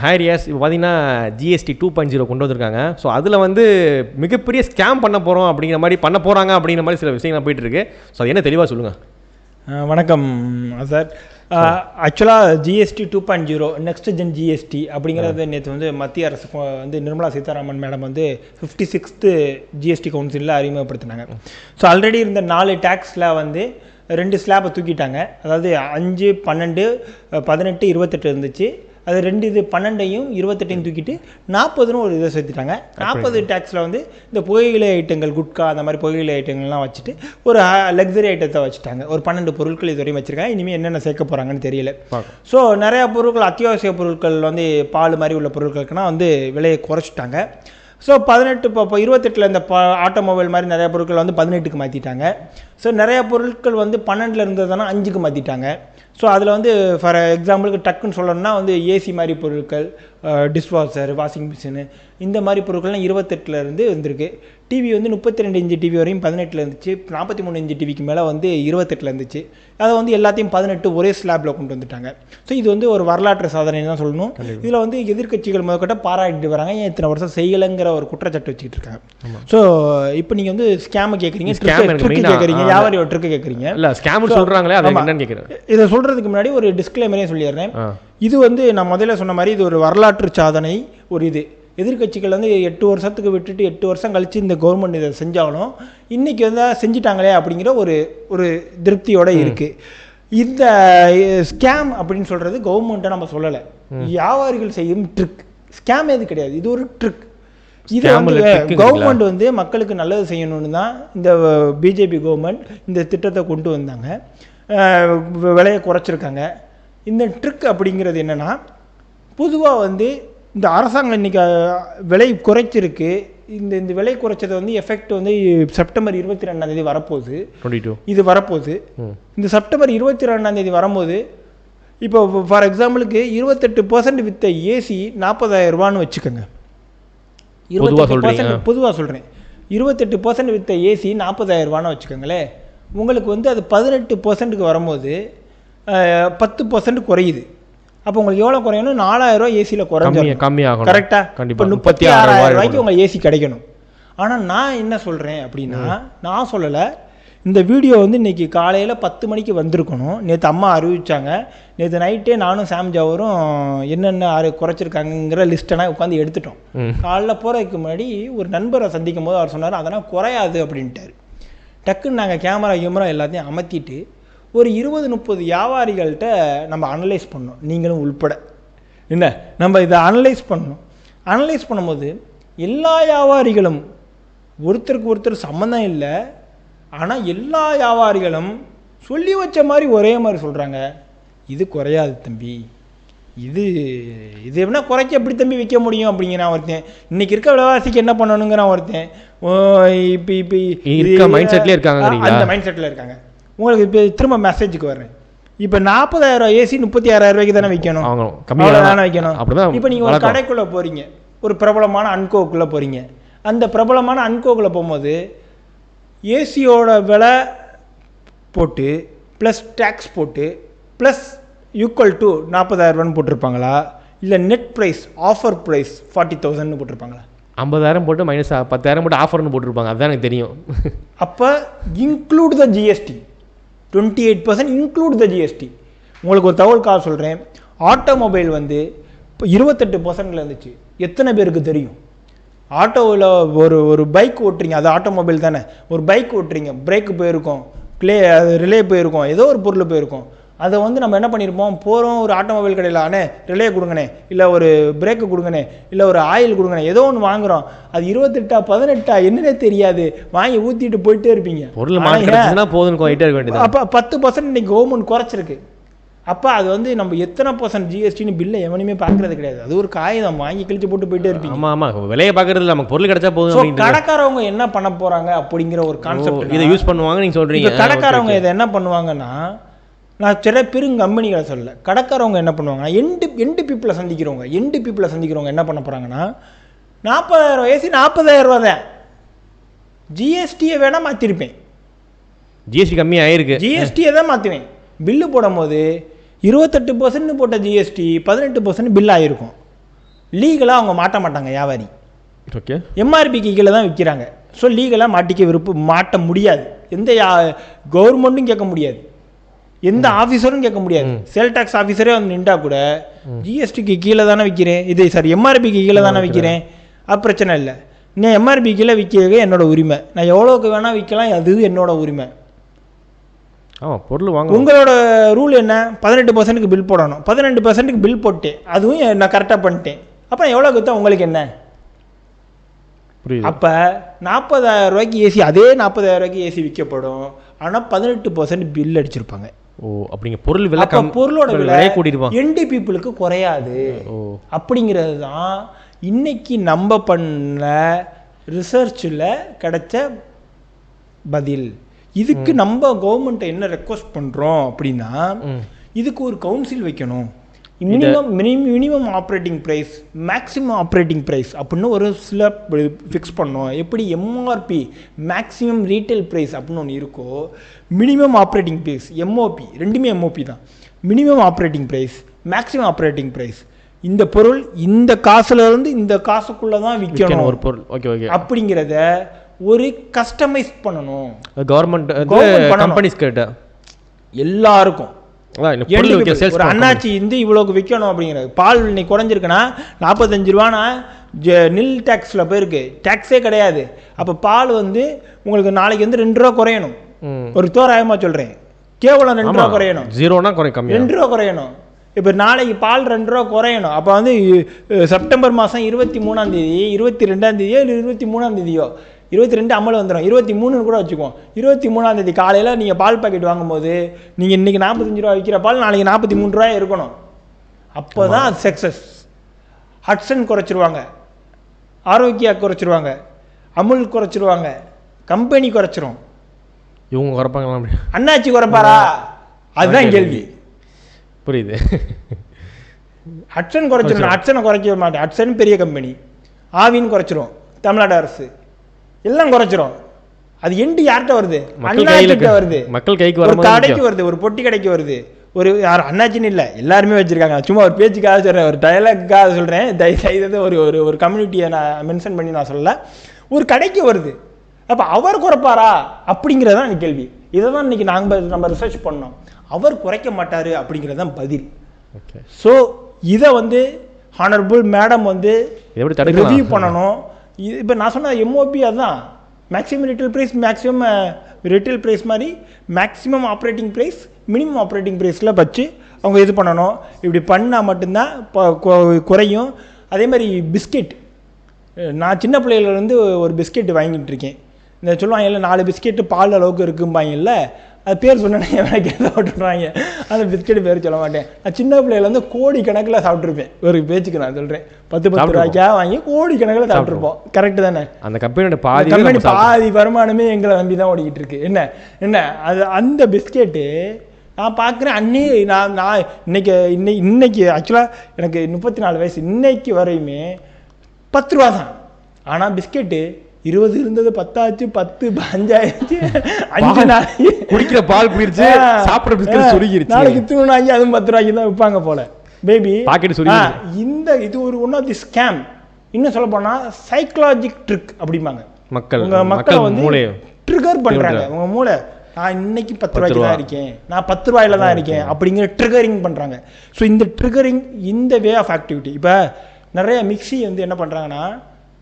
ஹேரியாஸ் இப்போ பார்த்தீங்கன்னா GST two point zero கொண்டு வந்திருக்காங்க. ஸோ அதில் வந்து மிகப்பெரிய ஸ்கேம் பண்ண போகிறோம் அப்படிங்கிற மாதிரி பண்ண போகிறாங்க அப்படிங்கிற மாதிரி சில விஷயங்கள் போயிட்டு இருக்கு. ஸோ அது என்ன தெளிவாக சொல்லுங்கள் வணக்கம் சார். ஆக்சுவலாக GST two point zero next gen GST அப்படிங்கிறது நேற்று வந்து மத்திய அரசு வந்து நிர்மலா சீதாராமன் மேடம் வந்து ஃபிஃப்டி சிக்ஸ்த்து ஜிஎஸ்டி கவுன்சிலில் அறிமுகப்படுத்தினாங்க. ஸோ ஆல்ரெடி இருந்த நாலு டேக்ஸில் வந்து ரெண்டு ஸ்லாபை தூக்கிட்டாங்க. அதாவது அஞ்சு பன்னெண்டு பதினெட்டு இருபத்தெட்டு இருந்துச்சு. அது ரெண்டு இது பன்னெண்டையும் இருபத்தெட்டையும் தூக்கிட்டு நாற்பதுன்னு ஒரு இதை சேர்த்துட்டாங்க. நாற்பது டேக்ஸில் வந்து இந்த புகையிலை ஐட்டங்கள் குட்கா அந்த மாதிரி புகையிலை ஐட்டங்கள்லாம் வச்சுட்டு ஒரு லக்ஸரி ஐட்டத்தை வச்சுட்டாங்க. ஒரு பன்னெண்டு பொருட்கள் இதுவரையும் வச்சுருக்காங்க. இனிமேல் என்னென்ன சேர்க்க போகிறாங்கன்னு தெரியல. ஸோ நிறையா பொருட்கள் அத்தியாவசிய பொருட்கள் வந்து பால் மாதிரி உள்ள பொருட்களுக்குனா வந்து விலையை குறைச்சிட்டாங்க. ஸோ பதினெட்டு இப்போ இப்போ இருபத்தெட்டில் இந்த ப ஆட்டோமொபைல் மாதிரி நிறைய பொருட்கள் வந்து பதினெட்டுக்கு மாற்றிட்டாங்க ஸோ நிறைய பொருட்கள் வந்து பன்னெண்டில் இருந்ததுன்னா அஞ்சுக்கு மாற்றிட்டாங்க ஸோ அதில் வந்து ஃபார் எக்ஸாம்பிளுக்கு டக்குன்னு சொல்லணும்னா வந்து ஏசி மாதிரி பொருட்கள் டிஷ்வாஷர் வாஷிங் மிஷினு இந்த மாதிரி பொருட்கள்லாம் இருபத்தெட்டில் இருந்து வந்திருக்கு. டிவி வந்து முப்பத்தி ரெண்டு இன்ச்சு டிவி வரையும் பதினெட்டில் இருந்துச்சு. நாற்பத்தி மூணு இன்ச்சு டிவிக்கு மேலே வந்து இருபத்தெட்டில் இருந்துச்சு. அதை வந்து எல்லாத்தையும் பதினெட்டு ஒரே ஸ்லாப்பில் கொண்டு வந்துட்டாங்க. ஸோ இது வந்து ஒரு வரலாற்று சாதனை தான் சொல்லணும். இதில் வந்து எதிர்க்கட்சிகள் முதற்கொட்ட பாராட்டிட்டு வராங்க. ஏன் இத்தனை வருஷம் செய்யலைங்கிற ஒரு குற்றச்சாட்டு வச்சுக்கிட்டு இருக்காங்க. ஸோ இப்போ நீங்கள் வந்து ஸ்கேமை கேட்குறீங்க கேட்குறீங்க வியாபாரி ட்ரிக்கு கேட்குறீங்க இல்லை ஸ்கேம்னு சொல்கிறாங்களே அது. என்னன்னு கேட்குறேன் இதை சொல்கிறதுக்கு முன்னாடி ஒரு டிஸ்க்ளைமரே சொல்லிடுறேன். இது வந்து நான் முதல்ல சொன்ன மாதிரி இது ஒரு வரலாற்று சாதனை ஒரு இது. எதிர்க்கட்சிகள் வந்து எட்டு வருஷத்துக்கு விட்டுட்டு எட்டு வருஷம் கழிச்சு இந்த கவர்மெண்ட் இதை செஞ்சாலும் இன்னைக்கு வந்து செஞ்சிட்டாங்களே அப்படிங்கிற ஒரு ஒரு திருப்தியோட இருக்கு. இந்த ஸ்கேம் அப்படின்னு சொல்றது கவர்மெண்ட்டை நம்ம சொல்லலை. வியாபாரிகள் செய்யும் ட்ரிக் ஸ்கேம் எது கிடையாது. இது ஒரு ட்ரிக் இது வந்து? கவர்மெண்ட் வந்து மக்களுக்கு நல்லது செய்யணும்னு தான் இந்த பிஜேபி கவர்மெண்ட் இந்த திட்டத்தை கொண்டு வந்தாங்க. விலையை குறைச்சிருக்காங்க. இந்த ட்ரிக் அப்படிங்கிறது என்னன்னா பொதுவாக வந்து இந்த அரசாங்கம் இன்னைக்கு அஹ், விலை குறைச்சிருக்கு. இந்த இந்த விலை குறைச்சது வந்து எஃபெக்ட் வந்து செப்டம்பர் இருபத்தி ரெண்டாம் தேதி வரப்போகுது. இது வரப்போகுது. இந்த செப்டம்பர் இருபத்தி ரெண்டாம் தேதி வரும்போது இப்போ ஃபார் எக்ஸாம்பிளுக்கு இருபத்தெட்டு பர்சன்ட் வித்த ஏசி நாற்பதாயிரம் ரூபான்னு வச்சுக்கோங்க. பொதுவா சொல்றீங்க. பொதுவாக சொல்கிறேன் இருபத்தெட்டு பர்சன்ட் வித்த ஏசி நாற்பதாயிரம் ரூபான்னு வச்சுக்கோங்களேன் உங்களுக்கு வந்து அது பதினெட்டு பர்சன்ட்டுக்கு வரும்போது பத்து பர்சன்ட் குறையுது. அப்போ உங்களுக்கு எவ்வளோ குறையணும்? நாலாயிரம் ரூபாய் ஏசியில் கம்மி குறைஞ்சிடும் கம்மியாகணும் கரெக்டாக கண்டிப்பா. இப்போ முப்பத்தி ஆறாயிரம் ரூபாய்க்கு உங்கள் ஏசி கிடைக்கணும். ஆனால் நான் என்ன சொல்கிறேன் அப்படின்னா நான் சொல்லலை. இந்த வீடியோ வந்து இன்னைக்கு காலையில் பத்து மணிக்கு வந்திருக்கணும். நேற்று அம்மா அறிவிச்சாங்க. நேற்று நைட்டே நானும் சாம் ஜாவரும் என்னென்ன அரு குறைச்சிருக்காங்கங்கிற லிஸ்ட்டெல்லாம் உட்காந்து எடுத்துட்டோம். காலைல போகிறதுக்கு முன்னாடி ஒரு நண்பரை சந்திக்கும் போது அவர் சொன்னார் அதெல்லாம் குறையாது அப்படின்ட்டார். டக்குன்னு நாங்கள் கேமரா கேமரா எல்லாத்தையும் அமர்த்திட்டு ஒரு இருபது முப்பது வியாபாரிகள்கிட்ட நம்ம அனலைஸ் பண்ணோம் நீங்களும் உள்பட. என்ன? நம்ம இதை அனலைஸ் பண்ணோம் அனலைஸ் பண்ணும்போது எல்லா வியாபாரிகளும் ஒருத்தருக்கு ஒருத்தர் சம்மந்தம் இல்லை. ஆனால் எல்லா வியாபாரிகளும் சொல்லி வச்ச மாதிரி ஒரே மாதிரி சொல்கிறாங்க இது குறையாது தம்பி. இது இது என்ன குறைக்க எப்படி தம்பி விற்க முடியும் அப்படிங்கிறான் ஒருத்தன். இன்னைக்கு இருக்க விலைவாசிக்கு என்ன பண்ணணுங்கிறான் ஒருத்தன். ஓ இப்போ இப்போ இருக்க mindsetலயே இருக்காங்கங்கிறீங்களா? அந்த மைண்ட் செட்டில் இருக்காங்க. உங்களுக்கு இப்போ திரும்ப மெசேஜுக்கு வர்றேன். இப்போ நாற்பதாயிரம் ஏசி முப்பத்தி ஆறாயிரம் ரூபாய்க்கு தானே விற்கணும் வாங்கணும் கம்மியாக அவ்வளோதானே வைக்கணும்? அப்படிதான் இப்போ நீங்கள் ஒரு. கடைக்குள்ளே போகிறீங்க ஒரு பிரபலமான அன்கோக்குள்ளே போகிறீங்க அந்த பிரபலமான அன்கோக்குள்ளே போகும்போது ஏசியோட விலை போட்டு ப்ளஸ் டேக்ஸ் போட்டு ப்ளஸ் ஈக்குவல் டு நாற்பதாயிரரூபான்னு போட்டிருப்பாங்களா? இல்லை net price offer price forty தௌசண்ட்னு போட்டிருப்பாங்களா? ஐம்பதாயிரம் போட்டு மைனஸ் பத்தாயிரம் போட்டு ஆஃபர்னு போட்டிருப்பாங்க. அதுதான் எனக்கு தெரியும். அப்போ include the GST twenty eight percent include the GST உங்களுக்கு ஒரு தகவல் சொல்கிறேன் ஆட்டோமொபைல் வந்து இப்போ இருபத்தெட்டு பர்சன்டில் இருந்துச்சு. எத்தனை பேருக்கு தெரியும்? ஆட்டோவில் ஒரு ஒரு பைக் ஓட்டுறீங்க. அது ஆட்டோமொபைல் தானே. ஒரு பைக் ஓட்டுறீங்க. பிரேக்கு போயிருக்கோம். க்ளே அது ரிலே போயிருக்கோம். ஏதோ ஒரு பொருள் போயிருக்கும். அதை வந்து நம்ம என்ன பண்ணியிருப்போம் போகிறோம் ஒரு ஆட்டோமொபைல் கடையில் அண்ணே ரிலே கொடுங்கண்ணே இல்லை ஒரு பிரேக்கு கொடுங்கண்ணே இல்லை ஒரு ஆயில் கொடுங்கண்ணே ஏதோ ஒன்று வாங்குறோம். அது இருபத்தெட்டா பதினெட்டா என்னன்னே தெரியாது. வாங்கி ஊற்றிட்டு போயிட்டே இருப்பீங்க. பொருள் வேண்டியது அப்போ பத்து பர்சன்ட் இன்னைக்கு கவர்மெண்ட் குறைச்சிருக்கு. அப்போ அது வந்து நம்ம எத்தனை பர்சன்ட் ஜிஎஸ்டின்னு பில்லை எவனையுமே பார்க்கறது கிடையாது. அது ஒரு காகிதம். வாங்கி கிழிச்சு போட்டு போயிட்டே இருப்பீங்க. ஆமா ஆமா. விலையை பார்க்கறது இல்ல. நமக்கு பொருள் கிடைச்சா போதும் கடைக்காரவங்க என்ன பண்ண போறாங்க அப்படிங்கிற ஒரு கான்செப்ட் இதை யூஸ் பண்ணுவாங்க நீங்க சொல்றீங்க. இப்போ கடைக்காரவங்க இதை என்ன பண்ணுவாங்கன்னா நான் சில பெரும் கம்பெனிகளை சொல்ல கடைக்காரவங்க என்ன பண்ணுவாங்க எண்டு எண்டு பீப்புளை சந்திக்கிறவங்க எண்டு பீப்புளை சந்திக்கிறவங்க என்ன பண்ண போகிறாங்கன்னா நாற்பதாயிரம் ஏசி நாற்பதாயிரம் ரூபா தான். ஜிஎஸ்டியை வேணால் மாற்றிருப்பேன் ஜிஎஸ்டி கம்மி ஆயிருக்கு ஜிஎஸ்டியை தான் மாற்றுவேன் பில்லு போடும்போது இருபத்தெட்டு பர்சன்ட் போட்ட ஜிஎஸ்டி பதினெட்டு பர்சன்ட் பில் ஆகிருக்கும் லீகலாக அவங்க மாட்ட மாட்டாங்க வியாபாரி. ஓகே எம்ஆர்பிக்கு கீழே தான் விற்கிறாங்க ஸோ லீகலாக மாட்டிக்க விருப்பம் மாட்ட முடியாது. எந்த கவர்மெண்ட்டும் கேட்க முடியாது. எந்த ஆஃபீஸரும் கேட்க முடியாது. சேல் டாக்ஸ் ஆஃபீஸரே வந்து நின்றா கூட ஜிஎஸ்டிக்கு கீழே தானே விற்கிறேன் இது சாரி எம்ஆர்பிக்கு கீழே தானே விற்கிறேன் அது பிரச்சனை இல்லை. நான் எம்ஆர்பி கீழே விற்கிறது என்னோட உரிமை. நான் எவ்வளோக்கு வேணால் விற்கலாம் அது என்னோட உரிமை. ஆமாம் பொருள் வாங்க உங்களோட ரூல் என்ன? பதினெட்டு பர்சன்ட்டுக்கு பில் போடணும். பதினெட்டு பர்சன்ட்டுக்கு பில் போட்டேன் அதுவும் நான் கரெக்டாக பண்ணிட்டேன். அப்போ எவ்வளோ விற்றா உங்களுக்கு என்ன? அப்போ நாற்பதாயிரம் ரூபாய்க்கு ஏசி அதே நாற்பதாயிரம் ரூபாய்க்கு ஏசி விற்கப்படும். ஆனால் பதினெட்டு பர்சன்ட் பில் அடிச்சிருப்பாங்க. ஓ அப்படிங்க. பொருள் விலை பொருளோட விலை கூட்டியிருப்பான் என்டி பீப்புளுக்கு குறையாது. ஓ. அப்படிங்கிறது தான் இன்னைக்கு நம்ம பண்ண ரிசர்ச்சில் கிடைச்ச பதில். இதுக்கு நம்ம கவர்மெண்ட்டை என்ன ரெக்வஸ்ட் பண்ணுறோம் அப்படின்னா இதுக்கு ஒரு கவுன்சில் வைக்கணும். Minimum minimum operating price maximum operating price அப்படின்னு ஒரு சில ஃபிக்ஸ் பண்ணோம். எப்படி எம்ஆர்பி மேக்ஸிமம் ரீட்டைல் ப்ரைஸ் அப்படின்னு ஒன்று இருக்கோ மினிமம் ஆப்ரேட்டிங் ப்ரைஸ் எம்ஓபி ரெண்டுமே எம்ஓபி தான். Minimum operating price maximum operating price இந்த பொருள் இந்த காசுல இருந்து இந்த காசுக்குள்ள தான் விற்கணும் ஒரு பொருள். ஓகே ஓகே அப்படிங்கிறத ஒரு கஸ்டமைஸ் பண்ணணும். கவர்மெண்ட். கம்பெனிஸ் கிட்ட. எல்லாருக்கும். ஒரு அண்ணாச்சி இந்த இவ்வளோக்கு விற்கணும் அப்படிங்கிறது. பால் இன்னைக்கு குறைஞ்சிருக்குன்னா நாற்பத்தஞ்சு ரூபானா ஜ- நில் டேக்ஸில் போயிருக்கு. டேக்ஸே கிடையாது. அப்போ பால் வந்து உங்களுக்கு நாளைக்கு வந்து ரெண்டு ரூபா குறையணும். ஒரு தோராயமாக சொல்கிறேன் கேவலம் ரெண்டு ரூபா குறையணும். ஜீரோனா குறை ரெண்டு ரூபா குறையணும். இப்போ நாளைக்கு பால் ரெண்டு ரூபா குறையணும். அப்போ வந்து செப்டம்பர் மாதம் இருபத்தி மூணாம் தேதி இருபத்தி ரெண்டாம் தேதியோ இல்லை இருபத்தி மூணாம் தேதியோ இருபத்தி ரெண்டு அமல் வந்துடும் இருபத்தி மூணுன்னு கூட வச்சுக்குவோம் இருபத்தி மூணாம் தேதி காலையில் நீங்கள் பால் பாக்கெட் வாங்கும்போது நீங்கள் இன்றைக்கி நாற்பத்தஞ்சு ரூபா விற்கிற பால் நாளைக்கு நாற்பத்தி மூணு ரூபாய் இருக்கணும். அப்போ தான் அது சக்ஸஸ் ஹட்சன் குறைச்சிருவாங்க. ஆரோக்கியா குறைச்சிருவாங்க. அமுல் குறைச்சிருவாங்க. கம்பெனி குறைச்சிரும். இவங்க குறைப்பாங்களா? அப்படி அண்ணாச்சி குறைப்பாரா? அதுதான் கேள்வி. புரியுது. ஹட்சன் குறைச்சிடும் ஹட்சனை குறைக்க மாட்டேன். ஹட்சன் பெரிய கம்பெனி ஆவின்னு குறைச்சிரும். தமிழ்நாடு அரசு. எல்லாம் குறைச்சிரும் அது எண்டு யார்கிட்ட வருது? அண்ணாச்சிட்ட வருது. மக்கள் கைக்கு ஒரு கடைக்கு வருது ஒரு பொட்டி கடைக்கு வருது. ஒரு யார் அண்ணாச்சின்னு இல்லை எல்லாருமே வச்சிருக்காங்க. சும்மா ஒரு பேச்சுக்காக சொல்கிறேன் ஒரு டயலாக்காக சொல்கிறேன் தயவு செய்து ஒரு ஒரு ஒரு கம்யூனிட்டியை நான் மென்ஷன் பண்ணி நான் சொல்லல. ஒரு கடைக்கு வருது. அப்போ அவர் குறைப்பாரா? அப்படிங்கிறது தான் கேள்வி. இதை தான் இன்னைக்கு நாங்கள் நம்ம ரிசர்ச் பண்ணோம். அவர் குறைக்க மாட்டாரு அப்படிங்கிறது தான் பதில். ஓகே ஸோ இதை வந்து ஹானரபுள் மேடம் வந்து எப்படி ரிவ்யூ பண்ணணும். இப்போ நான் சொன்ன எம்ஓபி அதுதான். Maximum retail price maximum retail price மாதிரி maximum operating price minimum operating ப்ரைஸில் வச்சு அவங்க இது பண்ணணும். இப்படி பண்ணால் மட்டும்தான் குறையும். அதே மாதிரி பிஸ்கெட் நான் சின்ன பிள்ளையிலேருந்து ஒரு பிஸ்கெட் வாங்கிட்டு இருக்கேன். இந்த சொல்லுவாங்க இல்லை நாலு பிஸ்கெட்டு பால் அளவுக்கு இருக்கும்பாங்கல்ல அது பேர் சொன்னேன்னா எனக்கு எதை விட்டுருவாங்க? அந்த பிஸ்கெட் பேர் சொல்ல மாட்டேன். நான் சின்ன பிள்ளையில இருந்து கோடி கணக்கில் சாப்பிட்ருப்பேன் ஒரு பேச்சுக்கு நான் சொல்கிறேன் பத்து பத்து. ரூபாய்க்கா வாங்கி கோடி கணக்கில் சாப்பிட்ருப்போம் கரெக்ட் தானே? அந்த கம்பெனியோட பாதி கம்பெனி. பாதி வருமானமே எங்களை நம்பி தான் ஓடிக்கிட்டு இருக்கு. என்ன? என்ன? அது அந்த பிஸ்கெட்டு நான் பார்க்குறேன் அன்னி நான் நான் இன்னைக்கு இன்னை இன்னைக்கு ஆக்சுவலாக எனக்கு முப்பத்தி நாலு வயசு. இன்னைக்கு வரையுமே பத்து ரூபா தான். ஆனால் பிஸ்கெட்டு இருபது இருந்தது பத்தாச்சு பத்து அஞ்சாயிரச்சு அஞ்சு நாளைக்கு குடிக்கிற பால் குடிச்சு சாப்பிட்ற பிஸ்கட் சுருங்கிருச்சு. நாளைக்கு தூணாங்கி அதுவும் பத்து ரூபாய்க்கு தான் விற்பாங்க போல. பேபி Packet சுருங்கிருச்சு. இந்த இது ஒரு ஒன் ஆஃப் தி ஸ்கேம் இன்னும் சொல்ல போனா சைக்கலாஜிக் ட்ரிக் அப்படிம்பாங்க. மக்கள் உங்க மக்களை வந்து ட்ரிகர் பண்றாங்க. உங்க மூளை நான் இன்னைக்கு பத்து ரூபாய்க்கு தான் இருக்கேன். நான் பத்து ரூபாயில தான் இருக்கேன். அப்படிங்கிற ட்ரிகரிங் பண்றாங்க. ஸோ இந்த ட்ரிகரிங் இந்த வே ஆஃப் ஆக்டிவிட்டி இப்போ நிறைய மிக்ஸி வந்து என்ன பண்றாங்கன்னா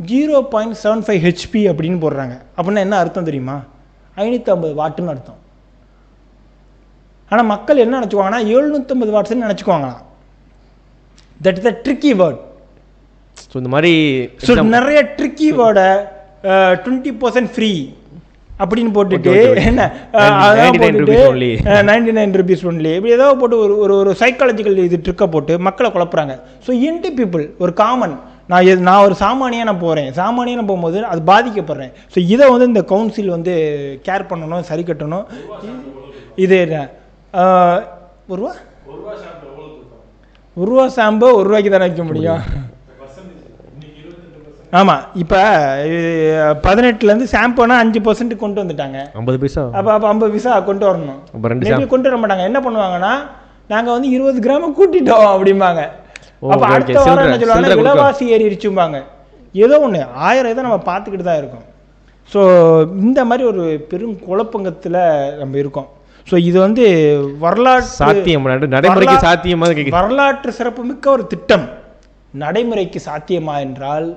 zero point seven five HP அப்படின்னு போடுறாங்க. அப்படின்னா என்ன அர்த்தம் தெரியுமா? ஐநூற்றி ஐம்பது வாட்டுன்னு அர்த்தம். ஆனா மக்கள் என்ன நினச்சிக்குவாங்கன்னா எழுநூற்றம்பது வாட்ஸ்ன்னு நினச்சிக்குவாங்களாம். That is the tricky word so இந்த மாதிரி ஸோ நிறைய ட்ரிக்கி வேர்டை டுவெண்ட்டி பர்சன்ட் ஃப்ரீ அப்படின்னு போட்டுட்டு. என்ன 99 rupees only. Ninety nine rupees only இப்படி ஏதோ போட்டு ஒரு ஒரு ஒரு சைக்காலஜிக்கல் இது ட்ரிக்கை போட்டு மக்களை குழப்புறாங்க. ஸோ இன்டி பீப்புள் ஒரு காமன் நான் எது நான் ஒரு சாமானியாக நான் போகிறேன் சாமானியாக நான் போகும்போது அது பாதிக்கப்படுறேன். ஸோ இதை வந்து இந்த கவுன்சில் வந்து கேர் பண்ணணும் சரி கட்டணும். இது அஹ், ஒரு ரூபா? ஒரு ரூபா ஷாம்பு ஒரு ரூபாய்க்கு தானே வைக்க முடியும். ஆமாம் இப்போ பதினெட்டுலேருந்து ஷாம்புனா அஞ்சு பர்சன்ட் கொண்டு வந்துட்டாங்க. ஐம்பது பைசா? அப்போ அப்போ ஐம்பது பைசா கொண்டு வரணும். கொண்டு வர மாட்டாங்க. என்ன பண்ணுவாங்கன்னா நாங்கள் வந்து இருபது கிராம் கூட்டிட்டோம் அப்படிம்பாங்க. அப்ப அடுத்த. வாரம் என்ன சொல்லுவாங்க விலைவாசி ஏறிடுச்சும்பாங்க. ஏதோ ஒண்ணு ஆயிரம் இதை நம்ம பார்த்துக்கிட்டு தான் இருக்கோம். ஸோ இந்த மாதிரி ஒரு பெரும் குழப்பங்கத்துல நம்ம இருக்கோம். ஸோ இது வந்து வரலாற்று சாத்தியம் நட- நடைமுறைக்கு வரலா- சாத்தியமா கேக்குது வரலாற்று சிறப்புமிக்க ஒரு திட்டம். நடைமுறைக்கு சாத்தியமா என்றால்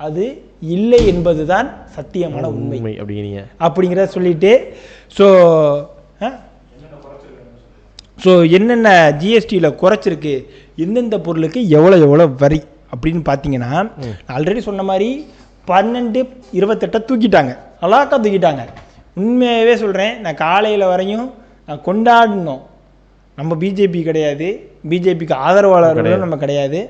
அது இல்லை என்பதுதான் சத்தியமான உண்மை உண்மை. அப்படிங்கிறீங்க. அப்படிங்கிறத சொல்லிட்டு ஸோ ஸோ என்னென்ன ஜிஎஸ்டியில் குறைச்சிருக்கு எந்தெந்த பொருளுக்கு எவ்வளோ எவ்வளோ வரி அப்படின்னு பார்த்தீங்கன்னா ஆல்ரெடி சொன்ன மாதிரி பன்னெண்டு இருபத்தெட்டை தூக்கிட்டாங்க. அலாக்கா தூக்கிட்டாங்க. உண்மையாகவே சொல்கிறேன் நான் காலையில் வரையும் நான் கொண்டாடினோம். நம்ம பிஜேபி கிடையாது. பிஜேபிக்கு ஆதரவாளர்களும் நம்ம கிடையாது.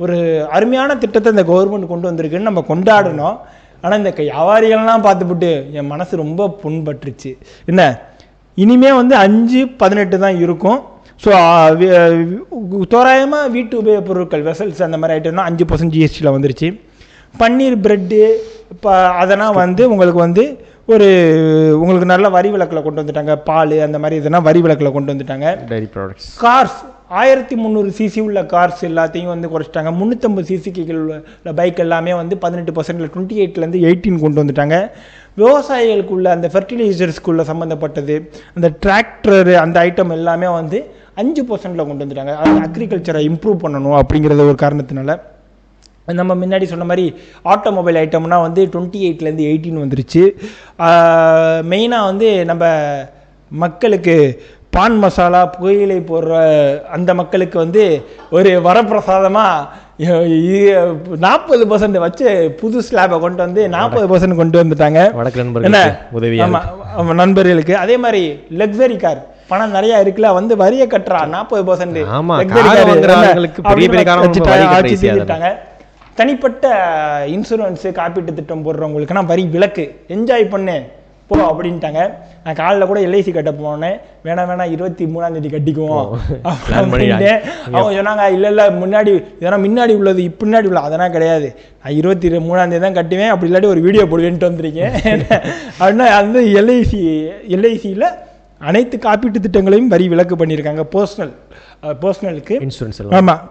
ஒரு அருமையான திட்டத்தை இந்த கவர்மெண்ட் கொண்டு வந்திருக்குன்னு நம்ம கொண்டாடினோம். ஆனால் இந்த வியாபாரிகள்லாம் பார்த்துப்புட்டு என் மனசு ரொம்ப புண்பட்டுருச்சு. என்ன? இனிமே வந்து அஞ்சு பதினெட்டு தான் இருக்கும். ஸோ தோராயமாக வீட்டு உபயோகப் பொருட்கள் வெசல்ஸ் அந்த மாதிரி ஐட்டம்னா அஞ்சு பர்சன்ட் ஜிஎஸ்டியில் வந்துருச்சு. பன்னீர் பிரெட்டு இப்போ அதெல்லாம் வந்து உங்களுக்கு வந்து ஒரு உங்களுக்கு நல்ல வரி விலக்கில் கொண்டு வந்துட்டாங்க. பால் அந்த மாதிரி இதெல்லாம் வரி விலக்கில் கொண்டு வந்துட்டாங்க. டைரி ப்ராடக்ட்ஸ் கார்ஸ் ஆயிரத்தி முந்நூறு சிசி உள்ள கார்ஸ் எல்லாத்தையும் வந்து குறைச்சிட்டாங்க. முந்நூற்றம்பது சிசிக்கு உள்ள பைக் எல்லாமே வந்து பதினெட்டு பர்சன்டில் டுவெண்ட்டி எயிட்லேருந்து எயிட்டீன் கொண்டு வந்துட்டாங்க. விவசாயிகளுக்குள்ள அந்த ஃபெர்டிலைசர்ஸ்க்குள்ள சம்மந்தப்பட்டது அந்த டிராக்டர் அந்த ஐட்டம் எல்லாமே வந்து அஞ்சு பர்சன்டில் கொண்டு வந்துட்டாங்க. அது அக்ரிகல்ச்சரை இம்ப்ரூவ் பண்ணணும் அப்படிங்கிறது ஒரு காரணத்தினால. நம்ம முன்னாடி சொன்ன மாதிரி ஆட்டோமொபைல் ஐட்டம்னா வந்து டுவெண்ட்டி எயிட்லேருந்து எயிட்டின்னு வந்துருச்சு. மெயினாக வந்து நம்ம மக்களுக்கு பான் மசாலா புகையிலை போடுற அந்த மக்களுக்கு வந்து ஒரு வரப்பிரசாதமாக நாற்பது பர்சன்ட் வச்சு புது ஸ்லாபை கொண்டு வந்து நாற்பது பர்சன்ட் கொண்டு வந்துட்டாங்க. வடக்கு என்ன? நண்பர்களுக்கு. அதே மாதிரி லக்ஸரி கார் பணம் நிறைய இருக்குல்ல வந்து வரிய கட்டுறா நாற்பது பர்சன்ட் ஆமா, car வாங்குற ஆளுங்களுக்கு பெரிய பெரிய car வாங்குறவங்க வரி கட்ட easy ஆ தானே. தனிப்பட்ட இன்சூரன்ஸ் காப்பீட்டு திட்டம் போடுறவங்களுக்குனா வரி விலக்கு. என்ஜாய் பண்ணு. போ அப்படின்ட்டாங்க. நான் காலைல கூட எல்ஐசி கட்ட போனேன். வேணாம் வேணாம் இருபத்தி மூணாம் தேதி கட்டிக்குவோம். அப்படின்ட்டு அவங்க சொன்னாங்க இல்ல இல்ல முன்னாடி இதெல்லாம் முன்னாடி உள்ளது பின்னாடி உள்ள அதெல்லாம் கிடையாது. நான் இருபத்தி மூணாம் தேதி தான் கட்டுவேன். அப்படி இல்லாட்டி ஒரு வீடியோ போடுவேன்ட்டு வந்திருக்கேன். அப்படின்னா அந்த எல்ஐசி எல்ஐசியில் அனைத்து காப்பீட்டு திட்டங்களையும் வரி விலக்கு பண்ணியிருக்காங்க பர்சனல் பர்சனலுக்கு இன்சூரன்ஸ் ஆமாம்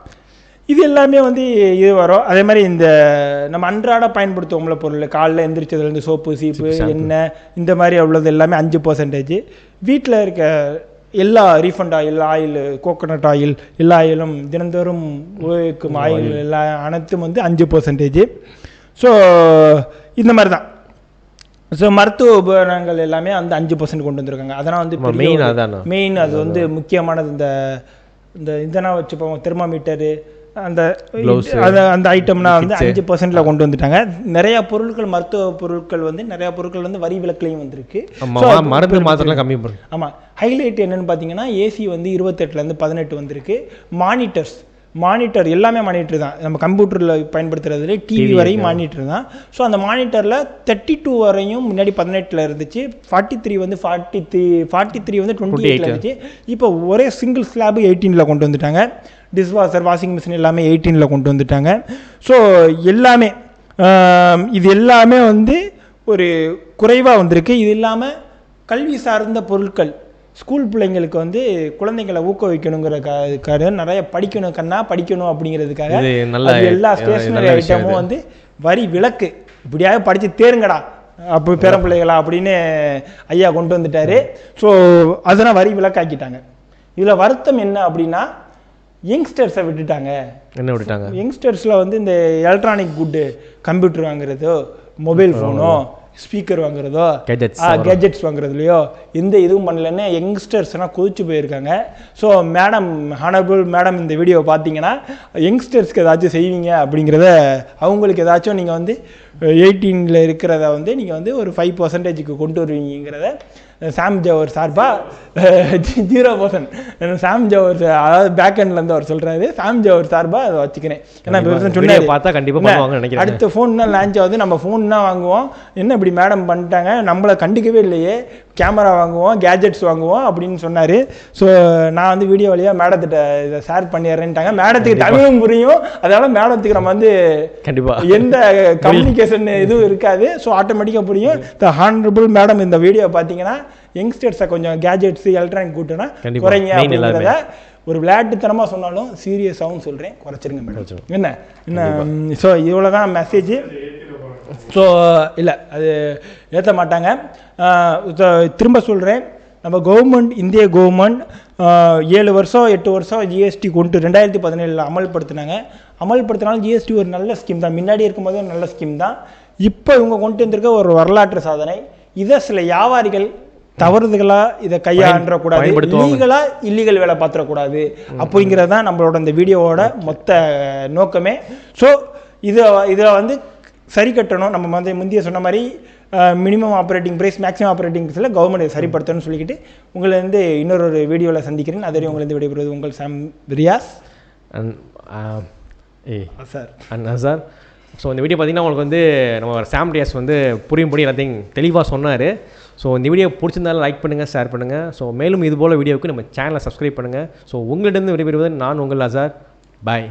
இது எல்லாமே வந்து இது வரும். அதே மாதிரி இந்த நம்ம அன்றாட பயன்படுத்துவோம்ல பொருள் காலைல எந்திரிச்சதுலேருந்து சோப்பு சீப்பு எண்ணெய் இந்த மாதிரி உள்ளது எல்லாமே அஞ்சு பர்சன்டேஜ் வீட்டில் இருக்க எல்லா refined oil oil coconut oil எல்லா ஆயிலும் தினந்தோறும் உபயோகிக்கும் ஆயில் எல்லா அனைத்தும் வந்து அஞ்சு பர்சன்டேஜ் ஸோ இந்த மாதிரி தான். ஸோ மருத்துவ உபகரணங்கள் எல்லாமே அந்த அஞ்சு பர்சன்ட் கொண்டு வந்திருக்காங்க. அதெல்லாம் வந்து அதானா? மெயின் அது வந்து முக்கியமானது. இந்த இந்த இதெல்லாம் வச்சுப்போம். தெர்மாமீட்டரு அந்த அந்த ஐட்டம்னா வந்து. அஞ்சு பர்சன்ட்ல கொண்டு வந்துட்டாங்க. நிறைய பொருட்கள் மருத்துவ பொருட்கள் வந்து நிறைய பொருட்கள் வந்து வரி விலக்குலையும் வந்திருக்கு. மருந்து மாத்திரலாம் கம்மி பண்ணும் ஆமாம் ஹைலைட் என்னன்னு பார்த்தீங்கன்னா ஏசி வந்து இருபத்தெட்டுலேருந்து பதினெட்டு வந்திருக்கு. மானிட்டர்ஸ் மானிட்டர் எல்லாமே மானிட்டர் தான். நம்ம கம்ப்யூட்டரில் பயன்படுத்துறதுல டிவி வரையும் மானிட்டர் தான். ஸோ அந்த மானிட்டரில் தேர்ட்டி டூ வரையும் முன்னாடி பதினெட்டில் இருந்துச்சு. ஃபார்ட்டி த்ரீ வந்து ஃபார்ட்டி த்ரீ ஃபார்ட்டி த்ரீ வந்து டுவெண்ட்டி எயிட்டில் இருந்துச்சு. இப்போ ஒரே சிங்கிள் ஸ்லாப் எயிட்டீனில் கொண்டு வந்துட்டாங்க. டிஷ்வாஷர் வாஷிங் மிஷின் எல்லாமே எயிட்டீனில் கொண்டு வந்துட்டாங்க. ஸோ எல்லாமே இது எல்லாமே வந்து ஒரு குறைவாக வந்திருக்கு. இது இல்லாமல் கல்வி சார்ந்த பொருட்கள் ஸ்கூல் பிள்ளைங்களுக்கு வந்து குழந்தைங்களை ஊக்குவிக்கணுங்கிற காரணம் நிறைய படிக்கணும் கண்ணா படிக்கணும் அப்படிங்கிறதுக்காக எல்லா ஸ்டேஷனரி ஐட்டமும். வந்து வரி விலக்கு. இப்படியாவது படித்து தேருங்கடா. அப்போ பேர பிள்ளைகளா அப்படின்னு ஐயா கொண்டு வந்துட்டாரு. ஸோ அதெல்லாம் வரி விலக்காக்கிட்டாங்க. இதில் வருத்தம் என்ன அப்படின்னா யங்ஸ்டர்ஸை விட்டுட்டாங்க. என்ன விட்டுட்டாங்க? யங்ஸ்டர்ஸில் வந்து இந்த எலக்ட்ரானிக் குட்டு கம்ப்யூட்டர் வாங்குறதோ மொபைல் ஃபோனோ ஸ்பீக்கர் வாங்குறதோ கேஜெட்ஸ் வாங்குறதுலையோ எந்த இதுவும் பண்ணலன்னு யங்ஸ்டர்ஸ்லாம் கொதிச்சு போயிருக்காங்க. ஸோ மேடம் ஹானபிள் மேடம் இந்த வீடியோ பார்த்தீங்கன்னா யங்ஸ்டர்ஸ்க்கு ஏதாச்சும் செய்வீங்க அப்படிங்கிறத அவங்களுக்கு ஏதாச்சும் நீங்கள் வந்து எயிட்டீனில் இருக்கிறத வந்து நீங்கள் வந்து ஒரு ஃபைவ் பர்சன்டேஜுக்கு கொண்டு வருவீங்கிறத சாம் ஜவர் சார்பாக ஜீரோ பர்சன்ட் சாம் ஜவர் அதாவது பேக் இருந்து அவர் சொல்கிறாரு சாம் ஜவர் சார்பாக அதை வச்சுக்கிறேன். ஏன்னா சொன்னாரு. பார்த்தா கண்டிப்பா என்ன, பண்ணுவாங்கன்னு நினைக்கிறேன். அடுத்த ஃபோன் தான் லான்ச் ஆகுது நம்ம ஃபோன் தான் வாங்குவோம். என்ன இப்படி மேடம் பண்ணிட்டாங்க? நம்மளை கண்டுக்கவே இல்லையே. கேமரா வாங்குவோம் கேஜெட்ஸ் வாங்குவோம் அப்படின்னு சொன்னார். ஸோ நான் வந்து வீடியோ வழியாக மேடத்திட்ட இதை ஷேர் பண்ணிடுறேன்ட்டாங்க. மேடத்துக்கு தமிழும் புரியும். அதனால மேடத்துக்கு நம்ம வந்து கண்டிப்பா. எந்த கம்யூனிகேஷன் இதுவும் இருக்காது. ஸோ ஆட்டோமேட்டிக்காக புரியும். த ஹானரபிள் மேடம் இந்த வீடியோ பார்த்தீங்கன்னா யங்ஸ்டர்ஸை கொஞ்சம் கேஜெட்ஸ் எலக்ட்ரானிக் கூட்டுனா. குறைங்க. அப்படிங்கிறத ஒரு விளையாட்டுத்தனமாக சொன்னாலும் சீரியஸாகவும் சொல்கிறேன் குறைச்சிருங்க மேடம் என்ன? என்ன? ஸோ இவ்வளோ தான் மெசேஜ் ஸோ இல்லை அது ஏற்ற மாட்டாங்க. திரும்ப சொல்கிறேன் நம்ம கவர்மெண்ட் இந்திய கவர்மெண்ட் ஏழு வருஷம் எட்டு வருஷம் ஜிஎஸ்டி கொண்டு ரெண்டாயிரத்தி பதினேழில் அமல்படுத்தினாங்க. அமல்படுத்தினாலும் ஜிஎஸ்டி ஒரு நல்ல ஸ்கீம் தான். முன்னாடி இருக்கும்போது ஒரு நல்ல ஸ்கீம் தான். இப்போ இவங்க கொண்டு வந்திருக்க ஒரு வரலாற்று சாதனை. இதை சில வியாபாரிகள் தவறுதலாக இதை கையாண்டக்கூடாது. லீகலாக இல்லீகல் வேலை பார்த்துடக்கூடாது அப்படிங்கிறது தான் நம்மளோட இந்த வீடியோவோட மொத்த நோக்கமே. ஸோ இதை இதை வந்து சரி கட்டணும். நம்ம வந்து முந்தைய சொன்ன மாதிரி minimum operating price maximum operating ப்ரைஸில் கவர்மெண்ட் சரிப்படுத்தணும்னு சொல்லிக்கிட்டு உங்களை வந்து இன்னொரு வீடியோவில் சந்திக்கிறேன். அதே உங்களை விடைபெறுவது உங்கள் சாம் ரியாஸ். ஏய் சார் அண்ணா சார் ஸோ இந்த வீடியோ பார்த்தீங்கன்னா உங்களுக்கு வந்து நம்ம சாம் டியாஸ் வந்து புரியும்படி எல்லாத்தையும் தெளிவாக சொன்னார். ஸோ இந்த வீடியோ பிடிச்சிருந்தாலும் லைக் பண்ணுங்கள் ஷேர் பண்ணுங்கள் ஸோ மேலும் இதுபோல் வீடியோவுக்கு நம்ம சேனலை சப்ஸ்கிரைப் பண்ணுங்கள் ஸோ உங்களிடம் விடைபெறுவது நான் உங்கள் அசார். பாய்